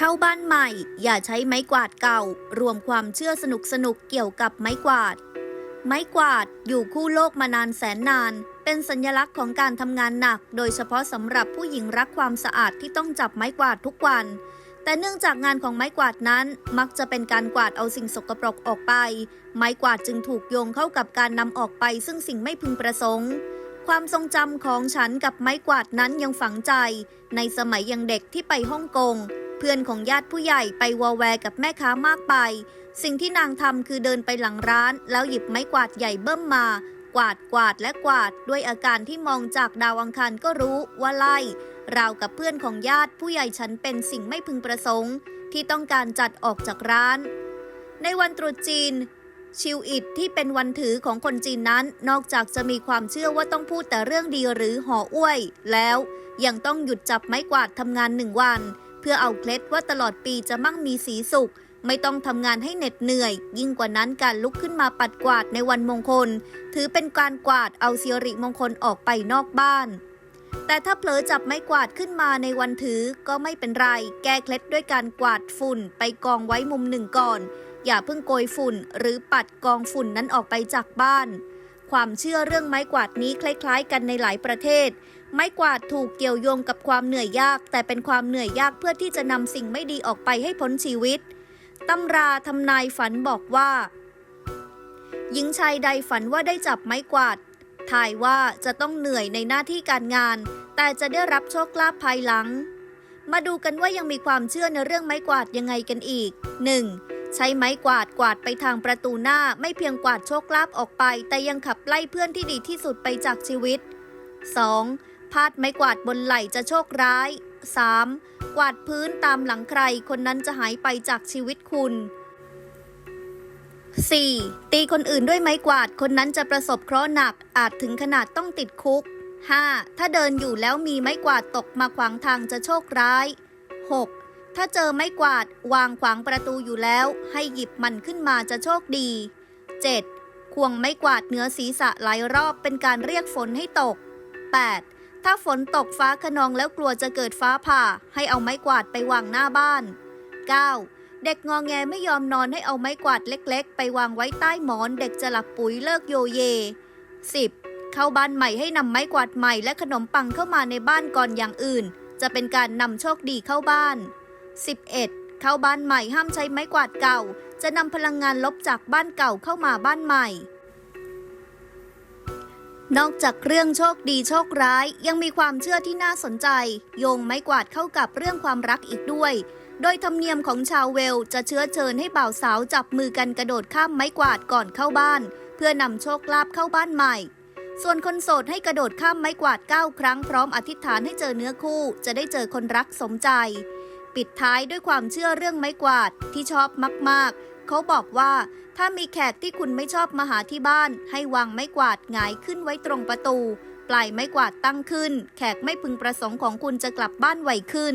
เข้าบ้านใหม่ อย่าใช้ไม้กวาดเก่า รวมความเชื่อสนุกสนุกๆเกี่ยวกับไม้กวาด ไม้กวาดอยู่คู่โลกมานานแสนนาน เป็นสัญลักษณ์ของการทำงานหนัก โดยเฉพาะสำหรับผู้หญิงรักความสะอาดที่ต้องจับไม้กวาดทุกวัน แต่เนื่องจากงานของไม้กวาดนั้น มักจะเป็นการกวาดเอาสิ่งสกปรกออกไป ไม้กวาดจึงถูกโยงเข้ากับการนำออกไป ซึ่งสิ่งไม่พึงประสงค์ความทรงจำของฉันกับไม้กวาดนั้นยังฝังใจ ในสมัยยังเด็กที่ไปฮ่องกง เพื่อนของญาติผู้ใหญ่ไปวอแวร์กับแม่ค้ามากไป สิ่งที่นางทำคือเดินไปหลังร้าน แล้วหยิบไม้กวาดใหญ่เบิ้มมา กวาดกวาดและกวาด ด้วยอาการที่มองจากดาวอังคารก็รู้ว่าไล่ราวกับเพื่อนของญาติผู้ใหญ่ฉันเป็นสิ่งไม่พึงประสงค์ ที่ต้องการจัดออกจากร้าน ในวันตรุษจีนชิวอิดที่เป็นวันถือของคนจีนนั้น นอกจากจะมีความเชื่อว่าต้องพูดแต่เรื่องดีหรือห่ออ้วย แล้วยังต้องหยุดจับไม้กวาดทำงานหนึ่งวัน เพื่อเอาเคล็ดว่าตลอดปีจะมั่งมีสีสุข ไม่ต้องทำงานให้เหน็ดเหนื่อย ยิ่งกว่านั้นการลุกขึ้นมาปัดกวาดในวันมงคล ถือเป็นการกวาดเอาเสิริมงคลออกไปนอกบ้าน แต่ถ้าเผลอจับไม้กวาดขึ้นมาในวันถือก็ไม่เป็นไร แก้เคล็ดด้วยการกวาดฝุ่นไปกองไว้มุมหนึ่งก่อน อย่าเพิ่งโกยฝุ่นหรือปัดกองฝุ่นนั้นออกไปจากบ้าน ความเชื่อเรื่องไม้กวาดนี้คล้ายๆ กันในหลายประเทศ ไม้กวาดถูกเกี่ยวโยงกับความเหนื่อยยาก แต่เป็นความเหนื่อยยากเพื่อที่จะนำสิ่งไม่ดีออกไปให้พ้นชีวิตตำราทำนายฝันบอกว่า หญิงชายใดฝันว่าได้จับไม้กวาดทายว่าจะต้องเหนื่อยในหน้าที่การงาน แต่จะได้รับโชคลาภภายหลัง มาดูกันว่ายังมีความเชื่อในเรื่องไม้กวาดยังไงกันอีก 1. ใช้ไม้กวาดกวาดไปทางประตูหน้าไม่เพียงกวาดโชคลาภออกไป แต่ยังขับไล่เพื่อนที่ดีที่สุดไปจากชีวิต 2. พาดไม้กวาดบนไหล่จะโชคร้าย 3. กวาดพื้นตามหลังใครคนนั้นจะหายไปจากชีวิตคุณ 4. ตีคนอื่นด้วยไม้กวาดคนนั้นจะประสบเคราะห์หนักอาจถึงขนาดต้องติดคุก 5. ถ้าเดินอยู่แล้วมีไม้กวาดตกมาขวางทางจะโชคร้าย 6. ถ้าเจอไม้กวาดวางขวางประตูอยู่แล้ว ให้หยิบมันขึ้นมาจะโชคดี 7. ควงไม้กวาดเหนือศีรษะหลายรอบเป็นการเรียกฝนให้ตก 8. ถ้าฝนตกฟ้าขนองแล้วกลัวจะเกิดฟ้าผ่า ให้เอาไม้กวาดไปวางหน้าบ้าน 9. เด็กงอแงไม่ยอมนอนให้เอาไม้กวาดเล็กๆ ไปวางไว้ใต้หมอนเด็กจะหลับปุ๋ยเลิกโยเย 10. เข้าบ้านใหม่ให้นำไม้กวาดใหม่และขนมปังเข้ามาในบ้านก่อนอย่างอื่นจะเป็นการนำโชคดีเข้าบ้าน 11. เข้าบ้านใหม่ห้ามใช้ไม้กวาดเก่า จะนำพลังงานลบจากบ้านเก่าเข้ามาบ้านใหม่ นอกจากเรื่องโชคดีโชคร้ายยังมีความเชื่อที่น่าสนใจ โยงไม้กวาดเข้ากับเรื่องความรักอีกด้วย โดยธรรมเนียมของชาวเวลจะเชื้อเชิญให้บ่าวสาวจับมือกันกระโดดข้ามไม้กวาดก่อนเข้าบ้าน เพื่อนำโชคลาภเข้าบ้านใหม่ส่วนคนโสดให้กระโดดข้ามไม้กวาด 9 ครั้งพร้อมอธิษฐานให้เจอเนื้อคู่ จะได้เจอคนรักสมใจ ปิดท้ายด้วยความเชื่อเรื่องไม้กวาดที่ชอบมากๆ เขาบอกว่าถ้ามีแขกที่คุณไม่ชอบมาหาที่บ้าน ให้วางไม้กวาดหงายขึ้นไว้ตรงประตู ปลายไม้กวาดตั้งขึ้น แขกไม่พึงประสงค์ของคุณจะกลับบ้านไวขึ้น